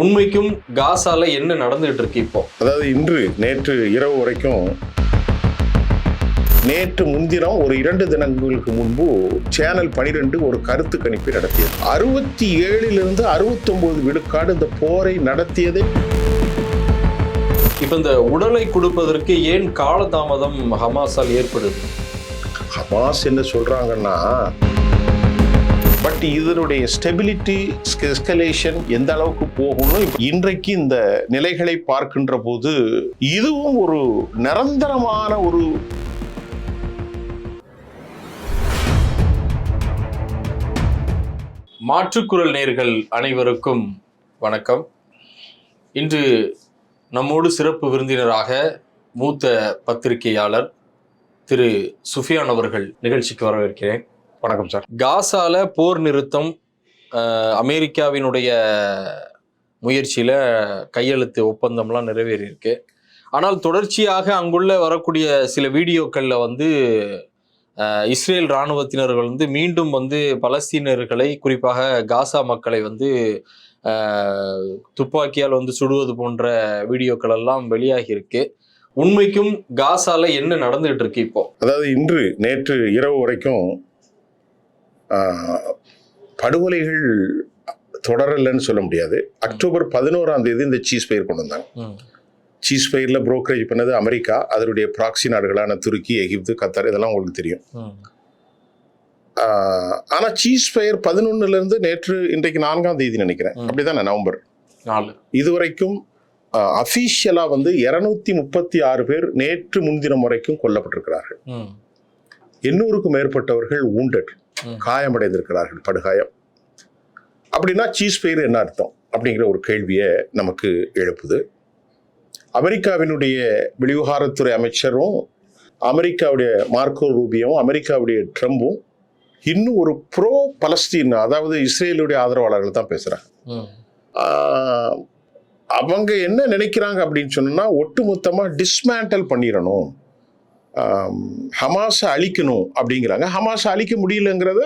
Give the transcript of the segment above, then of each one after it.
உண்மைக்கும் காசால என்ன நடந்துகிட்டு இருக்கு இப்போ? அதாவது இன்று நேற்று இரவு வரைக்கும் நேற்று முன்தினம் ஒரு இரண்டு தினங்களுக்கு முன்பு சேனல் பனிரெண்டு ஒரு கருத்து கணிப்பை நடத்தியது. அறுபத்தி ஏழிலிருந்து அறுபத்தொன்பது விழுக்காடு இந்த போரை நடத்தியதே. இப்ப இந்த உடலை கொடுப்பதற்கு ஏன் காலதாமதம் ஹமாஸால் ஏற்படுது? ஹமாஸ் என்ன சொல்றாங்கன்னா பட் இதனுடைய ஸ்டெபிலிட்டி எஸ்கலேஷன் எந்த அளவுக்கு போகணும் இன்றைக்கு இந்த நிலைகளை பார்க்கின்ற போது இதுவும் ஒரு நிரந்தரமான ஒரு மாற்றுக்குரல் நேர்கள் அனைவருக்கும் வணக்கம். இன்று நம்மோடு சிறப்பு விருந்தினராக மூத்த பத்திரிகையாளர் திரு சுஃபியான் அவர்கள் நிகழ்ச்சிக்கு வரவேற்கிறேன். வணக்கம் சார். காசால போர் நிறுத்தம் அமெரிக்காவினுடைய முயற்சியில கையெழுத்து ஒப்பந்தம்லாம் நிறைவேறியிருக்கு. ஆனால் தொடர்ச்சியாக அங்குள்ள வரக்கூடிய சில வீடியோக்களில் வந்து இஸ்ரேல் இராணுவத்தினர்கள் வந்து மீண்டும் வந்து பலஸ்தீனர்களை குறிப்பாக காசா மக்களை வந்து துப்பாக்கியால் வந்து சுடுவது போன்ற வீடியோக்கள் எல்லாம் வெளியாகி இருக்கு உண்மைக்கும் காசால என்ன நடந்துகிட்டு இருக்கு இப்போ? அதாவது இன்று நேற்று இரவு வரைக்கும் படுகொலைகள் தொடரலைன்னு சொல்ல முடியாது. அக்டோபர் பதினோராம் தேதி இந்த சீஸ் பயிர் கொண்டு வந்தாங்க. சீஸ் பயிரில் புரோக்கரேஜ் பண்ணது அமெரிக்கா அதனுடைய ப்ராக்சி நாடுகளான துருக்கி எகிப்து கத்தார் இதெல்லாம் உங்களுக்கு தெரியும். ம், ஆஹ், ஆனா சீஸ் பயிர் பதினொன்னுல இருந்து நேற்று இன்றைக்கு நான்காம் தேதி நினைக்கிறேன். அப்படிதானே நவம்பர். இதுவரைக்கும் அஃபீஷியலா வந்து இருநூத்தி முப்பத்தி ஆறு பேர் நேற்று முன்தினம் வரைக்கும் கொல்லப்பட்டிருக்கிறார்கள். எண்ணூறுக்கும் மேற்பட்டவர்கள் wounded. ம். காயமடைந்திருக்கிறார்கள் படுகாயம். அப்படின்னா சீஸ் பயிர் என்ன அர்த்தம்? அப்படிங்கிற ஒரு கேள்வியை நமக்கு எழுப்புது. அமெரிக்காவினுடைய வெளிவிவகாரத்துறை அமைச்சரும் அமெரிக்காவுடைய மார்க்கோ ரூபியும் அமெரிக்காவுடைய ட்ரம்பும் இன்னும் ஒரு ப்ரோ பலஸ்தீன் அதாவது இஸ்ரேலுடைய ஆதரவாளர்கள் தான் ஆஹ், அவங்க என்ன நினைக்கிறாங்க அப்படின்னு சொன்னா ஒட்டுமொத்தமா டிஸ்மேண்டல் பண்ணிடணும். ஹமாஸை அழிக்கணும் அப்படிங்கிறாங்க. ஹமாஸை அழிக்க முடியலங்கிறத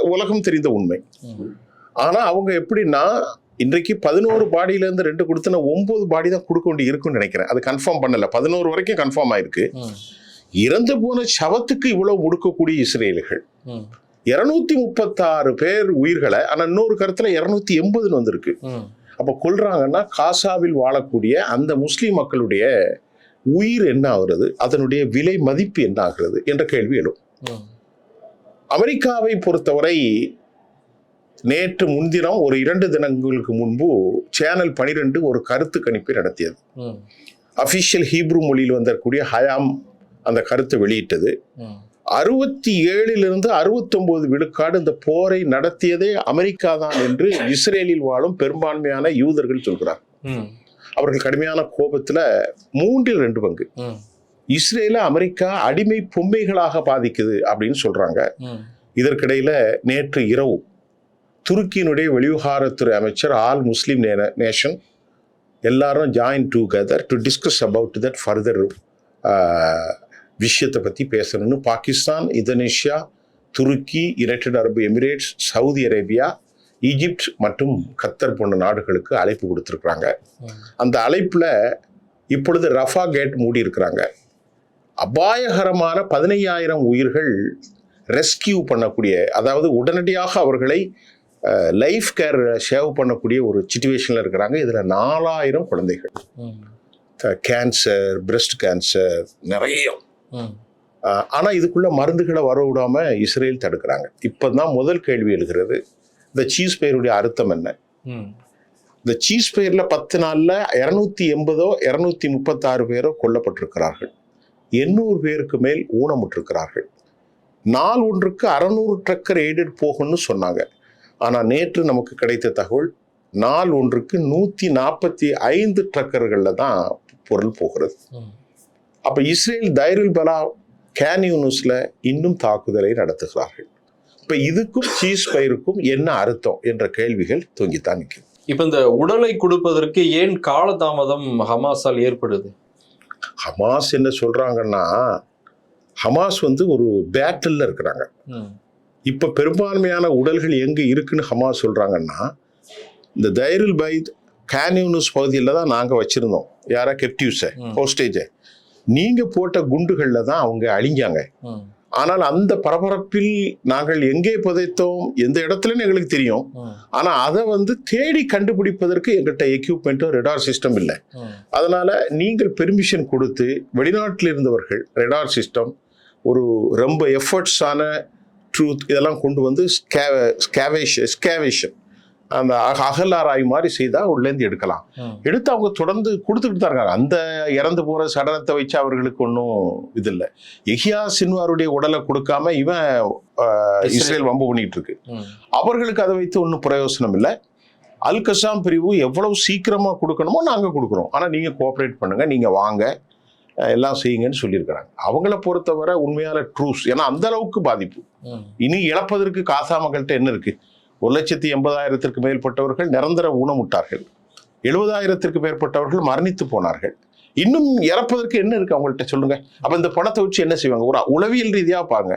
உலகம் தெரிந்த உண்மை. ம். ஆனா அவங்க எப்படின்னா இன்றைக்கு பதினோரு பாடியிலேருந்து ரெண்டு கொடுத்தன ஒன்பது பாடி தான் கொடுக்க வேண்டி இருக்குன்னு நினைக்கிறேன். அது கன்ஃபார்ம் பண்ணல. பதினோரு வரைக்கும் கன்ஃபார்ம் ஆயிருக்கு. இறந்து போன சவத்துக்கு இவ்வளவு முடுக்கக்கூடிய இஸ்ரேலுகள். இருநூத்தி முப்பத்தாறு பேர் உயிர்களை ஆனா இன்னொரு கருத்துல இருநூத்தி எண்பதுன்னு வந்திருக்கு. அப்போ கொல்றாங்கன்னா காசாவில் வாழக்கூடிய அந்த முஸ்லிம் மக்களுடைய உயிர் என்ன ஆகுறது அதனுடைய விலை மதிப்பு என்ன ஆகிறது என்ற கேள்வி எழும். அமெரிக்காவை பொறுத்தவரை நேற்று முன்தினம் ஒரு இரண்டு தினங்களுக்கு முன்பு சேனல் பனிரெண்டு ஒரு கருத்து கணிப்பை நடத்தியது. அஃபிஷியல் அபிஷியல் ஹீப்ரு மொழியில் வந்தக்கூடிய ஹயாம் அந்த கருத்தை வெளியிட்டது. அறுபத்தி ஏழிலிருந்து அறுபத்தொம்போது விழுக்காடு இந்த போரை நடத்தியதே அமெரிக்கா தான் என்று இஸ்ரேலில் வாழும் பெரும்பான்மையான யூதர்கள் சொல்கிறார் அவர்கள் கடுமையான கோபத்துல மூன்றில் ரெண்டு பங்கு. இஸ்ரேல அமெரிக்கா அடிமை பொம்மைகளாக பாதிக்குது அப்படின்னு சொல்றாங்க. ம், இதற்கிடையில நேற்று இரவு துருக்கியினுடைய வெளிவிவகாரத்துறை அமைச்சர் ஆல் முஸ்லீம் நேஷன் எல்லாரும் join together to discuss about that further விஷயத்தை பற்றி பேசணும்னு. பாகிஸ்தான் இந்தோனேஷியா துருக்கி United Arab Emirates Saudi Arabia Egypt மற்றும் கத்தர் போன்ற நாடுகளுக்கு அழைப்பு கொடுத்துருக்குறாங்க. அந்த அழைப்பில் இப்பொழுது ரஃபா கேட் மூடி இருக்கிறாங்க. அபாயகரமான பதினையாயிரம் உயிர்கள் ரெஸ்கியூ பண்ணக்கூடிய அதாவது உடனடியாக அவர்களை லைஃப் கேர் சேவ் பண்ணக்கூடிய ஒரு சுச்சுவேஷனில் இருக்கிறாங்க. இதில் நாலாயிரம் குழந்தைகள். கேன்சர் பிரஸ்ட் கேன்சர் நிறைய. ஆனால் இதுக்குள்ள மருந்துகளை வர விடாமல் இஸ்ரேல் தடுக்கிறாங்க. இப்போ தான் முதல் கேள்வி எழுகிறது. இந்த சீஸ் பயிருடைய அர்த்தம் என்ன? இந்த சீஸ் பயிரில் பத்து நாளில் இரநூத்தி எண்பதோ இரநூத்தி முப்பத்தாறு பேரோ கொல்லப்பட்டிருக்கிறார்கள். எண்ணூறு பேருக்கு மேல் ஊனமுற்றிருக்கிறார்கள். நாள் ஒன்றுக்கு அறநூறு ட்ரக்கர் எய்டட் போகும்னு சொன்னாங்க. ஆனால் நேற்று நமக்கு கிடைத்த தகவல் நாள் ஒன்றுக்கு நூற்றி நாற்பத்தி ஐந்து ட்ரக்கர்களில் தான் பொருள் போகிறது. அப்போ இஸ்ரேல் தைருல் பலா கேன்யூனஸில் இன்னும் தாக்குதலை நடத்துகிறார்கள். இப்போ இதுக்கும் சீஸ் பயிருக்கும் என்ன அர்த்தம் என்ற கேள்விகள் தொங்கித்தான் நிற்கும். இப்ப இந்த உடலை கொடுப்பதற்கு ஏன் காலதாமதம் ஹமாஸால் ஏற்படுது? ஹமாஸ் என்ன சொல்றாங்கன்னா ஹமாஸ் வந்து ஒரு பேட்டில் இருக்கிறாங்க. இப்போ பெரும்பான்மையான உடல்கள் எங்கே இருக்குன்னு ஹமாஸ் சொல்றாங்கன்னா இந்த தைருல் பைத் கேன்யூனஸ் பகுதியில் தான் நாங்கள் வச்சுருந்தோம். யாரா? கெப்டிவ்ஸை. ஹோஸ்டேஜை. நீங்கள் போட்ட குண்டுகளில் தான் அவங்க அழிஞ்சாங்க. ஆனால் அந்த பரபரப்பில் நாங்கள் எங்கே புதைத்தோம் எந்த இடத்துலன்னு எங்களுக்கு தெரியும். ஆனால் அதை வந்து தேடி கண்டுபிடிப்பதற்கு எங்கள்கிட்ட எக்யூப்மெண்ட்டோ ரெடார் சிஸ்டம் இல்லை. அதனால நீங்கள் பெர்மிஷன் கொடுத்து வெளிநாட்டில் இருந்தவர்கள் ரெடார் சிஸ்டம் ஒரு ரொம்ப எஃபர்ட்ஸான ட்ரூத் இதெல்லாம் கொண்டு வந்து ஸ்கேவேஷன் ஸ்கேவேஷன் அந்த அக- அகலாராய் மாதிரி செய்தால் உள்ளேருந்து எடுக்கலாம். எடுத்து அவங்க தொடர்ந்து கொடுத்துக்கிட்டு தான் இருக்காங்க. அந்த இறந்து போகிற சடலத்தை வச்சு அவர்களுக்கு ஒன்றும் இது இல்லை. எஹியா சின்வாருடைய உடலை கொடுக்காம இவன் இஸ்ரேல். வம்பு பண்ணிட்டு இருக்கு. அவர்களுக்கு அதை வைத்து ஒன்றும் பிரயோசனம் இல்லை. அல் கசாம் பிரிவு எவ்வளவு சீக்கிரமா கொடுக்கணுமோ நாங்க கொடுக்குறோம். ஆனா நீங்க கோஆப்ரேட் பண்ணுங்க நீங்க வாங்க எல்லாம் செய்யுங்கன்னு சொல்லியிருக்கிறாங்க. அவங்கள பொறுத்தவரை உண்மையான ட்ரூஸ் ஏன்னா அந்த அளவுக்கு பாதிப்பு. இனி இழப்பதற்கு காசா மக்கள்கிட்ட என்ன இருக்கு? ஒரு லட்சத்தி எண்பதாயிரத்திற்கு மேற்பட்டவர்கள் நிரந்தர ஊனமுட்டார்கள். எழுபதாயிரத்திற்கு மேற்பட்டவர்கள் மரணித்து போனார்கள். இன்னும் இறப்பதற்கு என்ன இருக்கு அவங்கள்ட்ட சொல்லுங்க. அப்ப இந்த பணத்தை வச்சு என்ன செய்வாங்க? ஒரு உளவியல் ரீதியாக பாங்க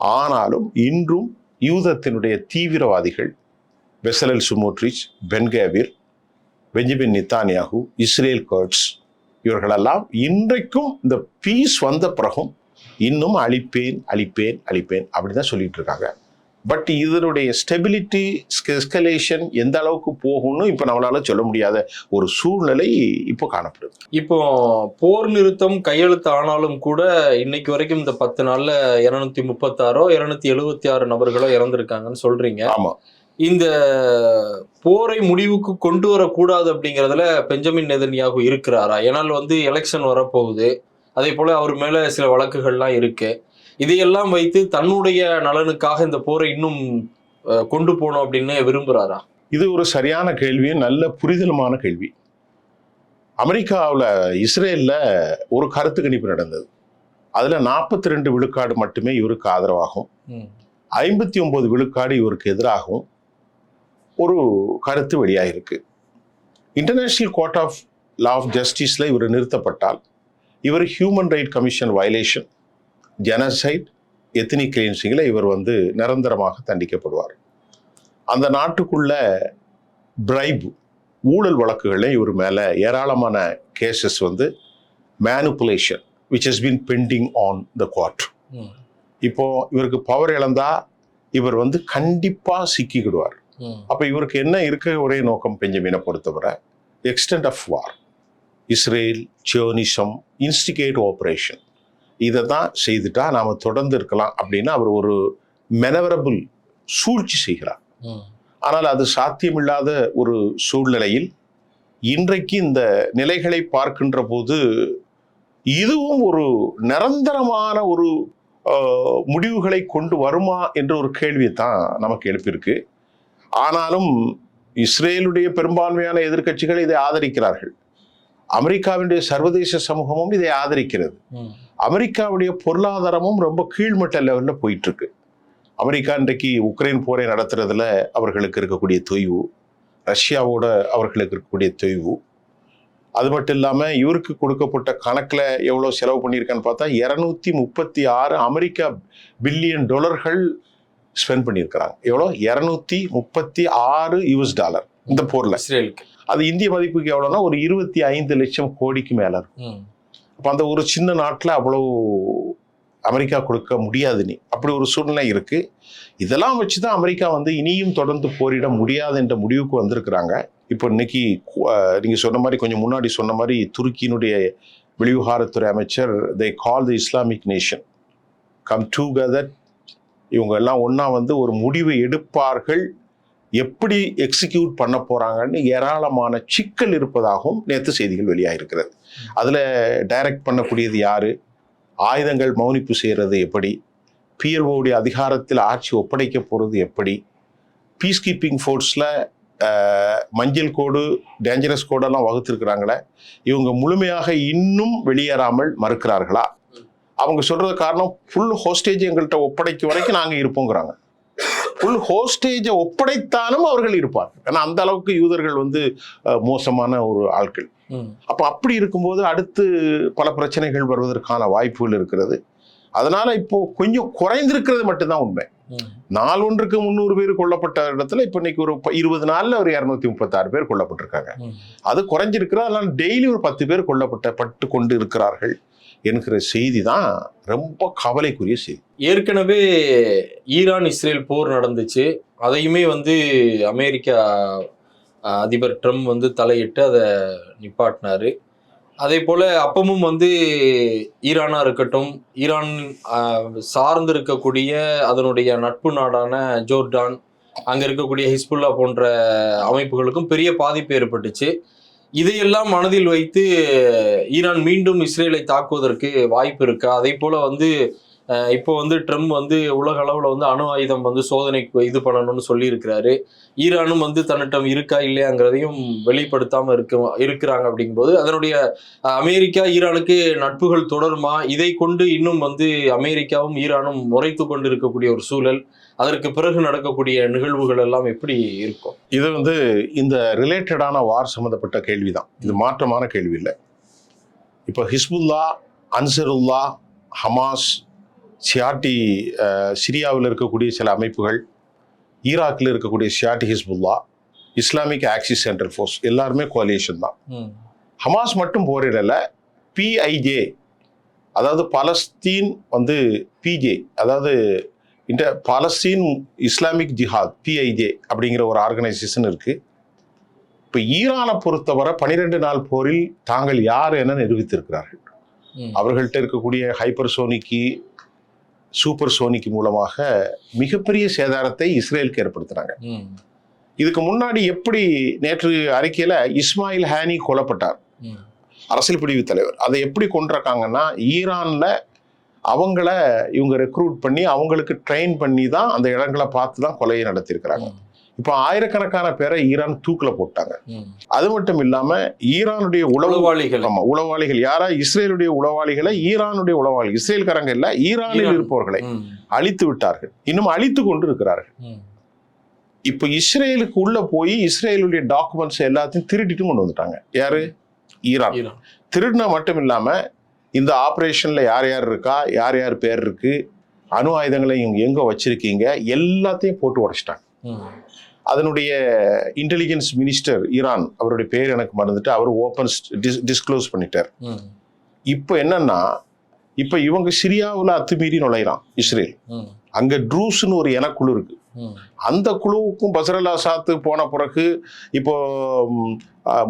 ஆனாலும் இன்றும் யூதத்தினுடைய தீவிரவாதிகள் Bezalel Smotrich Ben Gvir Benjamin Netanyahu Israel கர்ட்ஸ் இவர்களெல்லாம் இன்றைக்கும் இந்த பீஸ் வந்த பிறகும் இன்னும் அழிப்பேன் அழிப்பேன் அழிப்பேன் அப்படின்னு சொல்லிட்டு இருக்காங்க. பட் இதனுடைய ஸ்டெபிலிட்டி எஸ்கலேஷன் எந்த அளவுக்கு போகும்னு இப்போ நம்மளால சொல்ல முடியாத ஒரு சூழ்நிலை இப்போ காணப்படுது. இப்போ போர் நிறுத்தம் கையெழுத்து ஆனாலும் கூட இன்னைக்கு வரைக்கும் இந்த பத்து நாள்ல இருநூத்தி முப்பத்தாறோ இருநூத்தி எழுபத்தி ஆறு நபர்களோ இறந்திருக்காங்கன்னு சொல்றீங்க. ஆமா. இந்த போரை முடிவுக்கு கொண்டு வரக்கூடாது அப்படிங்கறதுல பெஞ்சமின் நெதன்யாகு இருக்கிறாரா? ஏன்னால் வந்து எலெக்ஷன் வரப்போகுது. அதே போல அவர் மேல சில வழக்குகள்லாம் இருக்கு. இதையெல்லாம் வைத்து தன்னுடைய நலனுக்காக இந்த போரை இன்னும் கொண்டு போகணும் அப்படின்னு விரும்புறாரா? இது ஒரு சரியான கேள்வியும் நல்ல புரிதலுமான கேள்வி. அமெரிக்காவில் இஸ்ரேலில் ஒரு கருத்து கணிப்பு நடந்தது. அதில் நாற்பத்தி ரெண்டு விழுக்காடு மட்டுமே இவருக்கு ஆதரவாகும். ஐம்பத்தி ஒன்பது விழுக்காடு இவருக்கு எதிராகவும் ஒரு கருத்து வெளியாகிருக்கு international court of law of ஜஸ்டிஸில் இவர் நிறுத்தப்பட்டால் இவர் human right commission violation genocide ethnic கிளீன்சிங்கில் இவர் வந்து நிரந்தரமாக தண்டிக்கப்படுவார். அந்த நாட்டுக்குள்ள பிரைப் ஊழல் வழக்குகளில் இவர் மேலே ஏராளமான கேசஸ் வந்து manipulation which has been pending on the court. ம், இப்போ இவருக்கு பவர் இழந்தா இவர் வந்து கண்டிப்பா சிக்கிக்கிடுவார். அப்ப இவருக்கு என்ன இருக்க ஒரே நோக்கம் பெஞ்சமினை பொறுத்தவரை? எக்ஸ்டென்ட் ஆஃப் வார் இஸ்ரேல் சியோனிசம் இன்ஸ்டிகேட் ஆபரேஷன் இதை தான் செய்துட்டா நாம தொடர்ந்து இருக்கலாம் அப்படின்னு அவர் ஒரு மெனவரபிள் சூழ்ச்சி செய்கிறார். ஆனால் அது சாத்தியமில்லாத ஒரு சூழ்நிலையில் இன்றைக்கு இந்த நிலைகளை பார்க்கின்ற போது இதுவும் ஒரு நிரந்தரமான ஒரு முடிவுகளை கொண்டு வருமா என்ற ஒரு கேள்வியை தான் நமக்கு எழுப்பியிருக்கு. ஆனாலும் இஸ்ரேலுடைய பெரும்பான்மையான எதிர்க்கட்சிகள் இதை ஆதரிக்கிறார்கள். அமெரிக்காவினுடைய சர்வதேச சமூகமும் இதை ஆதரிக்கிறது. அமெரிக்காவுடைய பொருளாதாரமும் ரொம்ப கீழ்மட்ட லெவலில் போயிட்டு இருக்கு அமெரிக்கா இன்றைக்கு உக்ரைன் போரை நடத்துறதுல அவர்களுக்கு இருக்கக்கூடிய தொய்வு ரஷ்யாவோட அவர்களுக்கு இருக்கக்கூடிய தொய்வு. அது மட்டும் இல்லாமல் இவருக்கு கொடுக்கப்பட்ட கணக்கில் எவ்வளோ செலவு பண்ணியிருக்கான்னு பார்த்தா இரநூத்தி முப்பத்தி ஆறு அமெரிக்கா பில்லியன் டாலர்கள் ஸ்பெண்ட் பண்ணியிருக்கிறாங்க. எவ்வளோ? இரநூத்தி முப்பத்தி ஆறு யூஎஸ் டாலர் இந்த போரில். இஸ்ரேலுக்கு. அது இந்திய மதிப்புக்கு எவ்வளோன்னா ஒரு இருபத்தி ஐந்து லட்சம் கோடிக்கு மேலே இருக்கும். அப்போ அந்த ஒரு சின்ன நாட்டில் அவ்வளோ அமெரிக்கா கொடுக்க முடியாது நீ. அப்படி ஒரு சூழ்நிலை இருக்குது இதெல்லாம் வச்சு தான் அமெரிக்கா வந்து இனியும் தொடர்ந்து போரிட முடியாது என்ற முடிவுக்கு வந்திருக்கிறாங்க. இப்போ இன்னைக்கு கு- சொன்ன மாதிரி கொஞ்சம் முன்னாடி சொன்ன மாதிரி துருக்கியினுடைய வெளிவிவகாரத்துறை அமைச்சர் they call the Islamic nation come together இவங்க எல்லாம் ஒன்றா வந்து ஒரு முடிவை எடுப்பார்கள். எப்படி எக்ஸிக்யூட் பண்ண போகிறாங்கன்னு ஏராளமான சிக்கல் இருப்பதாகவும் நேற்று செய்திகள் வெளியாகிருக்கிறது அதில் டைரக்ட் பண்ணக்கூடியது யார்? ஆயுதங்கள் மௌனிப்பு செய்கிறது எப்படி? பிஎல்ஓடைய அதிகாரத்தில் ஆட்சி ஒப்படைக்க போகிறது எப்படி? பீஸ் கீப்பிங் ஃபோர்ஸில் மஞ்சள் கோடு டேஞ்சரஸ் கோடெல்லாம் வகுத்திருக்கிறாங்களே இவங்க முழுமையாக இன்னும் வெளியேறாமல் மறுக்கிறார்களா? அவங்க சொல்கிறது காரணம் ஃபுல் ஹோஸ்டேஜ் எங்கள்கிட்ட ஒப்படைக்கும் வரைக்கும் நாங்கள் இருப்போங்கிறாங்க. ஃபுல் ஹோஸ்டேஜை ஒப்படைத்தாலும் அவர்கள் இருப்பார். ஏன்னா அந்த அளவுக்கு யூதர்கள் வந்து மோசமான ஒரு ஆட்கள். அப்போ அப்படி இருக்கும்போது அடுத்து பல பிரச்சனைகள் வருவதற்கான வாய்ப்புகள் இருக்கிறது. அதனால இப்போ கொஞ்சம் குறைந்திருக்கிறது மட்டும்தான் உண்மை. நாள் ஒன்றுக்கு முந்நூறு பேர் கொல்லப்பட்ட இடத்துல இப்ப இன்னைக்கு ஒரு இருபது நாள்ல ஒரு இருநூத்தி முப்பத்தாறு பேர் கொல்லப்பட்டிருக்காங்க. அது குறைஞ்சிருக்கிறது அதனால டெய்லி ஒரு பத்து பேர் கொல்லப்பட்ட பட்டு கொண்டு இருக்கிறார்கள். என்கிற செய்தி தான் ரொம்ப கவலைக்குரிய செய்தி. ஏற்கனவே ஈரான் இஸ்ரேல் போர் நடந்துச்சு. அதையுமே வந்து அமெரிக்கா அதிபர் ட்ரம்ப் வந்து தலையிட்டு அதை நிப்பாட்டினாரு. அதே போல் அப்பமும் வந்து ஈரானா இருக்கட்டும் ஈரான் சார்ந்து இருக்கக்கூடிய அதனுடைய நட்பு நாடான ஜோர்டான் அங்கே இருக்கக்கூடிய ஹிஸ்புல்லா போன்ற அமைப்புகளுக்கும் பெரிய பாதிப்பு ஏற்பட்டுச்சு. இதையெல்லாம் மனதில் வைத்து ஈரான் மீண்டும் இஸ்ரேலை தாக்குவதற்கு வாய்ப்பு இருக்கா? அதே போல வந்து இப்போ வந்து ட்ரம்ப் வந்து உலக அளவில் வந்து அணு ஆயுதம் வந்து சோதனைக்கு இது பண்ணணும்னு சொல்லியிருக்கிறாரு. ஈரானும் வந்து தன்னிடம் இருக்கா இல்லையாங்கிறதையும் வெளிப்படுத்தாமல் இருக்க இருக்கிறாங்க அப்படிங்கும்போது அதனுடைய அமெரிக்கா ஈரானுக்கு நட்புகள் தொடருமா? இதை கொண்டு இன்னும் வந்து அமெரிக்காவும் ஈரானும் முறைத்து கொண்டு இருக்கக்கூடிய ஒரு சூழல் அதற்கு பிறகு நடக்கக்கூடிய நிகழ்வுகள் எல்லாம் எப்படி இருக்கும்? இது வந்து இந்த ரிலேட்டடான வார் சம்மந்தப்பட்ட கேள்வி தான் இது மாற்றமான கேள்வி இல்லை. இப்போ ஹிஸ்புல்லா அன்சருல்லா ஹமாஸ் சியாட்டி அஹ், சிரியாவில் இருக்கக்கூடிய சில அமைப்புகள் ஈராக்கில் இருக்கக்கூடிய Shiite Hezbollah Islamic axis central force எல்லாருமே கோலியேஷன் தான். ஹமாஸ் மட்டும் போரிடல பிஐஜே அதாவது பலஸ்தீன் வந்து பிஜே அதாவது இந்த பாலஸ்தீன் இஸ்லாமிக் ஜிஹாத் பிஐஜே அப்படிங்கிற ஒரு ஆர்கனைசேஷன் இருக்கு. இப்போ ஈரானை பொறுத்தவரை பனிரெண்டு நாள் போரில் தாங்கள் யார் என நிரூபித்திருக்கிறார்கள். அவர்கள்ட்ட இருக்கக்கூடிய ஹைப்பர் சோனிக்கு சூப்பர் சோனிக் மூலமாக மிகப்பெரிய சேதாரத்தை இஸ்ரேலுக்கு ஏற்படுத்தினாங்க இதுக்கு முன்னாடி எப்படி நேற்று அறிக்கையில இஸ்மாயில் ஹானி கொல்லப்பட்டார்? அரசியல் பிரிவு தலைவர். அதை எப்படி கொண்டிருக்காங்கன்னா ஈரான்ல அவங்கள இவங்க ரெக்ரூட் பண்ணி அவங்களுக்கு ட்ரெயின் பண்ணி தான் அந்த இடங்களை பார்த்து தான் கொலையை நடத்தியிருக்கிறாங்க. இப்போ ஆயிரக்கணக்கான பேரை ஈரான் தூக்கில போட்டாங்க. அது மட்டும் இல்லாம ஈரானுடைய உளவு உளவாளிகள். ஆமா உளவாளிகள். யாரா? இஸ்ரேலுடைய உளவாளிகளை ஈரானுடைய உளவாளிகள். இஸ்ரேல்காரங்க இல்ல ஈரானில் ஈரான். இருப்பவர்களை அழித்து விட்டார்கள். இன்னும் அழித்து கொண்டு இருக்கிறார்கள் இப்போ இஸ்ரேலுக்கு உள்ள போய் இஸ்ரேலுடைய டாக்குமெண்ட்ஸ் எல்லாத்தையும் திருடிட்டு கொண்டு வந்துட்டாங்க. யாரு? ஈரான். திருடினா மட்டும் இல்லாம இந்த ஆப்ரேஷன்ல யார் யார் இருக்கா? யார் யார் பேர் இருக்கு? அணு ஆயுதங்களை இவங்க எங்க வச்சிருக்கீங்க? எல்லாத்தையும் போட்டு உடைச்சிட்டாங்க. அதனுடைய இன்டெலிஜென்ஸ் மினிஸ்டர் ஈரான் அவருடைய பேர் எனக்கு மறந்துட்டு அவர் ஓப்பன் டிஸ்க்ளோஸ் பண்ணிட்டார். இப்போ என்னன்னா இப்போ இவங்க சிரியாவில் அத்துமீறி நுழையிறான் இஸ்ரேல். அங்க ட்ரூஸ்னு ஒரு இனக்குழு இருக்கு. அந்த குழுவுக்கும் பசரல் அசாத்து போன பிறகு இப்போ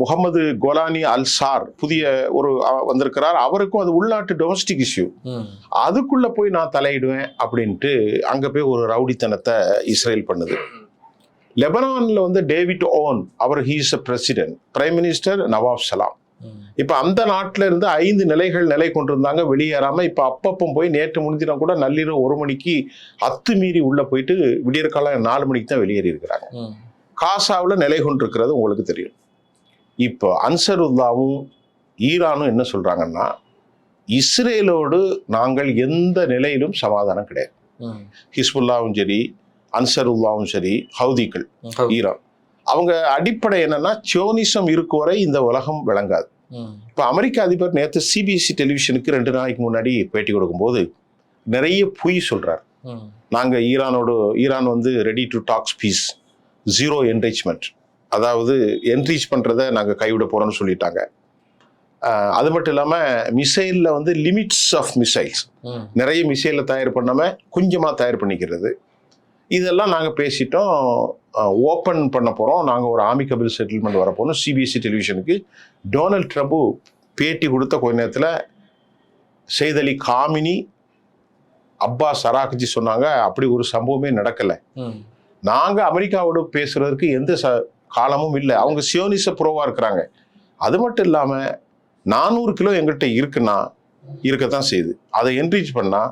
முகமது கோலானி அல் சார் புதிய ஒரு வந்திருக்கிறார். அவருக்கும் அது உள்நாட்டு டொமஸ்டிக் இஷ்யூ அதுக்குள்ள போய் நான் தலையிடுவேன் அப்படின்ட்டு அங்க போய் ஒரு ரவுடித்தனத்தை இஸ்ரேல் பண்ணுது. லெபனான்ல வந்து David Aoun our he's a president prime minister Nawaf Salam. இப்ப அந்த நாட்டில இருந்து ஐந்து நிலைகள் நிலை கொண்டிருந்தாங்க வெளியேறாம இப்ப அப்பப்போ போய் நேற்று முடிஞ்சினா கூட நள்ளிரவு ஒரு மணிக்கு அத்துமீறி உள்ள போயிட்டு விடியற்காலம் நாலு மணிக்கு தான் வெளியேறி இருக்கிறாங்க. காசாவில் நிலை கொண்டிருக்கிறது உங்களுக்கு தெரியும். இப்போ அன்சருல்லாவும் ஈரானும் என்ன சொல்றாங்கன்னா இஸ்ரேலோடு நாங்கள் எந்த நிலையிலும் சமாதானம் கிடையாது. ஹிஸ்புல்லாவும் சரி அன்சருல்லாவும் சரி ஹவுதிகள் ஹவு- ஈரான். அவங்க அடிப்படை என்னன்னா சியோனிசம் இருக்கும் வரை இந்த உலகம் விளங்காது. இப்போ அமெரிக்க அதிபர் நேற்று சிபிஎஸ்சி டெலிவிஷனுக்கு ரெண்டு நாளைக்கு முன்னாடி பேட்டி கொடுக்கும்போது நிறைய பொய் சொல்றார். ம், நாங்க ஈரானோடு ஈரான் வந்து ready to talks peace zero enrichment அதாவது என்ரீச் பண்றதை நாங்க கைவிட போறோம்னு சொல்லிட்டாங்க. அது மட்டும் இல்லாம மிசைல்ல வந்து லிமிட்ஸ் ஆஃப் மிசைல்ஸ் நிறைய மிசைலை தயார் பண்ணாம கொஞ்சமா தயார் பண்ணிக்கிறது. இதெல்லாம் நாங்க பேசிட்டோம். ஓப்பன் பண்ண போறோம். நாங்க ஒரு ஆமிகபிள் செட்டில்மெண்ட் வர போறோம் சிபிஎஸ்சி டெலிவிஷனுக்கு டொனால்ட் ட்ரம்ப் பேட்டி கொடுத்த கொஞ்ச நேரத்துல செய்தலி காமினி அப்பாஸ் அராக்ஜி சொன்னாங்க அப்படி ஒரு சம்பவமே நடக்கல. ம், நாங்க அமெரிக்காவோட பேசுறதுக்கு எந்த ச காலமும் இல்லை. அவங்க சியோனிச ப்ரோவா இருக்கிறாங்க. அது மட்டும் இல்லாம நானூறு கிலோ எங்கள்கிட்ட இருக்குன்னா இருக்கத்தான் செய்யுது. அதை என்ரீச் பண்ணா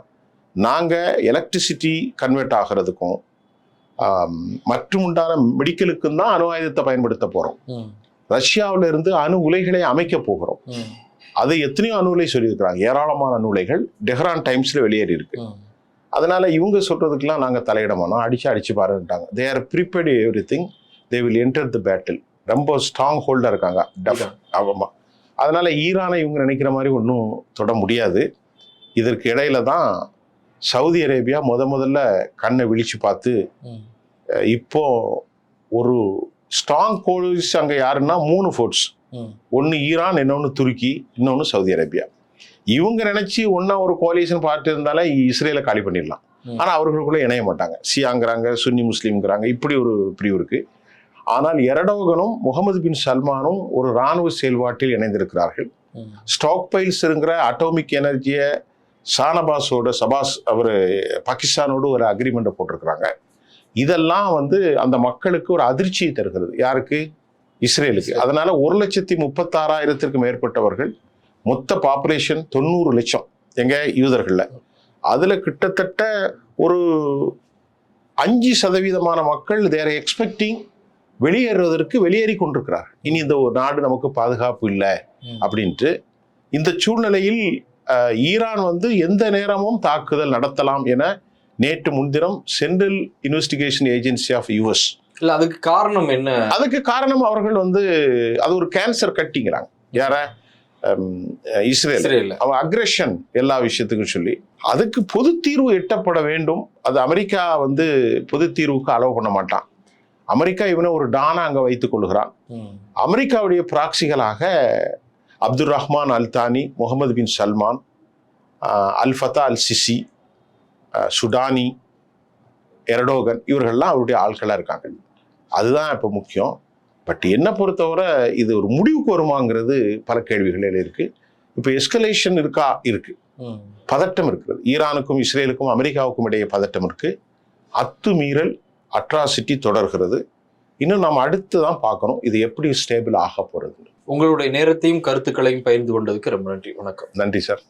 நாங்க எலக்ட்ரிசிட்டி கன்வெர்ட் ஆகிறதுக்கும் மற்றும் உண்டான மெடிக்கலுக்கும் தான் அணு ஆயுதத்தை பயன்படுத்த போறோம். ம், ரஷ்யாவில இருந்து அணு உலைகளை அமைக்க போகிறோம். அது எத்தனையோ அணு உலை சொல்லியிருக்கிறாங்க. ஏராளமான அணு உலைகள் டெஹ்ரான் டைம்ஸ்ல வெளியேறி இருக்கு. அதனால இவங்க சொல்றதுக்கெல்லாம் நாங்க தலையிட மாட்டோம் அடிச்சு அடிச்சு பாருன்ட்டாங்க. They are prepared every thing they will enter the battle ரொம்ப ஸ்ட்ராங் ஹோல்டா இருக்காங்க. ஆமாம் அதனால ஈரானை இவங்க நினைக்கிற மாதிரி ஒன்றும் தொட முடியாது. இதற்கு இடையில தான் சவுதி அரேபியா முத முதல்ல கண்ணை விழிச்சு பார்த்து இப்போ ஒரு ஸ்ட்ராங் கோலிஸ் அங்கே யாருன்னா மூணு ஃபோர்ட்ஸ். ஒன்று ஈரான் இன்னொன்று துருக்கி இன்னொன்று சவுதி அரேபியா. இவங்க நினைச்சு ஒன்றா ஒரு கோலியேஷன் பார்த்து இருந்தாலே இஸ்ரேலை காலி பண்ணிடலாம். ஆனால் அவர்களுக்குள்ள இணைய மாட்டாங்க. சியாங்கிறாங்க சுன்னி முஸ்லீம்ங்கிறாங்க இப்படி ஒரு பிரிவு இருக்கு. ஆனால் எரடோகனும் முகமது பின் சல்மானும் ஒரு இராணுவ செயல்பாட்டில் இணைந்திருக்கிறார்கள். ஸ்டாக் பைல்ஸ்ங்கிற அட்டோமிக் எனர்ஜியை ஷானபாஸோட சபாஸ் அவர் பாகிஸ்தானோடு ஒரு அக்ரிமெண்ட்டை போட்டிருக்கிறாங்க. இதெல்லாம் வந்து அந்த மக்களுக்கு ஒரு அதிர்ச்சியை தருகிறது. யாருக்கு? இஸ்ரேலுக்கு. அதனால ஒரு லட்சத்தி முப்பத்தாறாயிரத்திற்கும் மேற்பட்டவர்கள் மொத்த பாப்புலேஷன் தொண்ணூறு லட்சம். எங்க? யூதர்கள்ல. அதுல கிட்டத்தட்ட ஒரு அஞ்சு சதவீதமான மக்கள் தேர் எக்ஸ்பெக்டிங் வெளியேறுவதற்கு வெளியேறி கொண்டிருக்கிறார் இனி இந்த ஒரு நாடு நமக்கு பாதுகாப்பு இல்லை. அப்படின்ட்டு இந்த சூழ்நிலையில் ஈரான் வந்து எந்த நேரமும் தாக்குதல் நடத்தலாம் என நேற்று முன்தினம் central investigation agency of US இல்ல அதுக்கு காரணம் என்ன? அதுக்கு காரணம் அவர்கள் வந்து அது ஒரு கேன்சர் கட்டிங்கிறாங்க யார? இஸ்ரேல். அவன் அக்ரெஷன் எல்லா விஷயத்துக்கும் சொல்லி அதுக்கு பொது தீர்வு எட்டப்பட வேண்டும். அது அமெரிக்கா வந்து பொது தீர்வுக்கு அலோவ் பண்ண மாட்டான். அமெரிக்கா இவனை ஒரு டானா அங்க வைத்துக் கொள்கிறான். அமெரிக்காவுடைய ப்ராக்சிகளாக Abdul Rahman al Thani Mohammed bin Salman al Fattah al Sisi Sudani Erdogan இவர்கள்லாம் அவருடைய ஆட்களாக இருக்காங்க. அதுதான் இப்போ முக்கியம். பட் என்னை பொறுத்தவரை இது ஒரு முடிவுக்கு வருமாங்கிறது பல கேள்விகள் இருக்கு. இப்போ எஸ்கலேஷன் இருக்கா? இருக்கு. ம். பதட்டம் இருக்கிறது ஈரானுக்கும் இஸ்ரேலுக்கும் அமெரிக்காவுக்கும் இடையே பதட்டம் இருக்கு. அத்துமீறல் அட்ராசிட்டி தொடர்கிறது. இன்னும் நாம் அடுத்து தான் பார்க்கணும். இது எப்படி ஸ்டேபிள் ஆக போறது? உங்களுடைய நேரத்தையும் கருத்துக்களையும் பகிர்ந்து கொண்டதுக்கு ரொம்ப நன்றி. வணக்கம். நன்றி சார்.